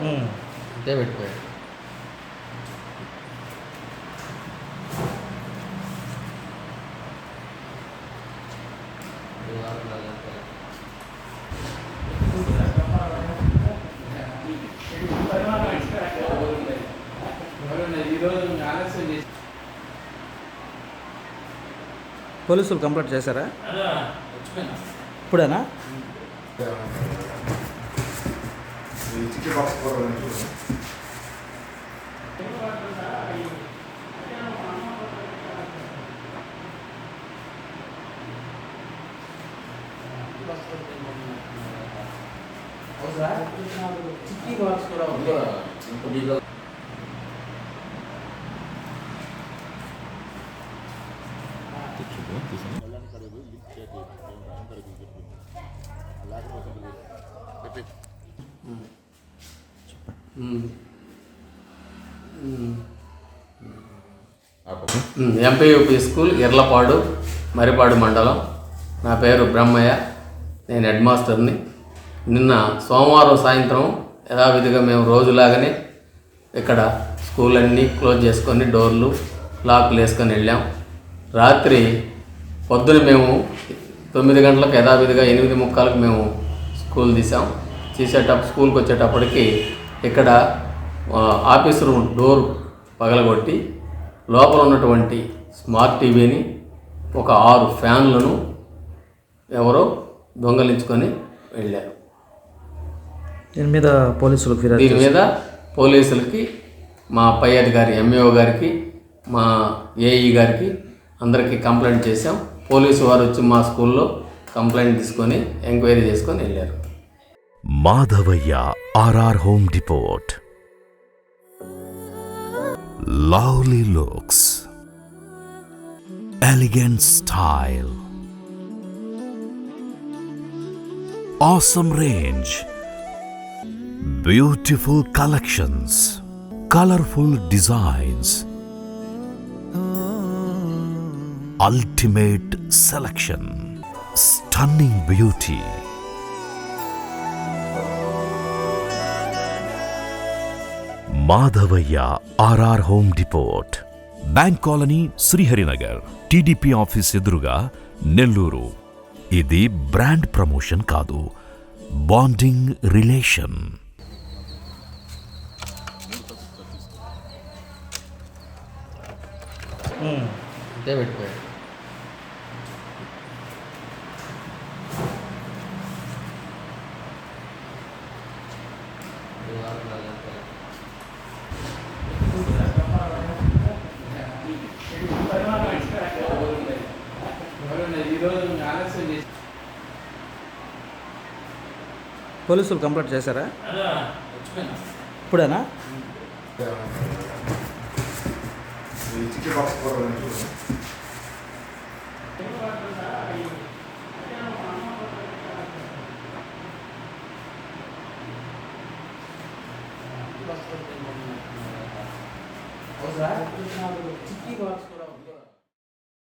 అంతే పెట్టిపోయాడు పోలీసులు కంప్లైంట్ చేశారా? ఇప్పుడేనా? చిట్టి బాక్స్ కూర చూడండి చిక్కీ బాక్స్ కూడా ఉంది ఎంపీయూపీ స్కూల్ ఎర్లపాడు మరిపాడు మండలం. నా పేరు బ్రహ్మయ్య. నేను హెడ్ మాస్టర్ని. నిన్న సోమవారం సాయంత్రం యథావిధిగా మేము రోజులాగానే ఇక్కడ స్కూల్ అన్నీ క్లోజ్ చేసుకొని డోర్లు లాక్లు వేసుకొని వెళ్ళాం. రాత్రి పొద్దున మేము తొమ్మిది గంటలకు యథావిధిగా ఎనిమిది ముక్కాలకు మేము స్కూల్ తీసాం తీసేటప్పుడు స్కూల్కి వచ్చేటప్పటికి ఇక్కడ ఆఫీస్ రూమ్ డోర్ పగలగొట్టి లోపల ఉన్నటువంటి స్మార్ట్ టీవీని ఒక ఆరు ఫ్యాన్లను ఎవరో దొంగలించుకొని వెళ్ళారు. దీని మీద పోలీసులకు దీని మీద పోలీసులకి మా పై అధికారి ఎంఏఓ గారికి మా ఏఈ గారికి అందరికీ కంప్లైంట్ చేశాం. పోలీసు వారు వచ్చి మా స్కూల్లో కంప్లైంట్ తీసుకొని ఎంక్వైరీ చేసుకొని వెళ్ళారు. Madhavaya R R home depot lovely looks. Elegant style. awesome range, beautiful collections, colorful designs, ultimate selection, stunning beauty. Madhavayya R R home depot bank colony Sriharinagar. TDP office ఎదురుగా నెల్లూరు. ఇది brand promotion కాదు bonding relation. అంతే పెట్టిపోయాడు పోలీసులు complaint చేశారా? ఇప్పుడేనా? Chikki box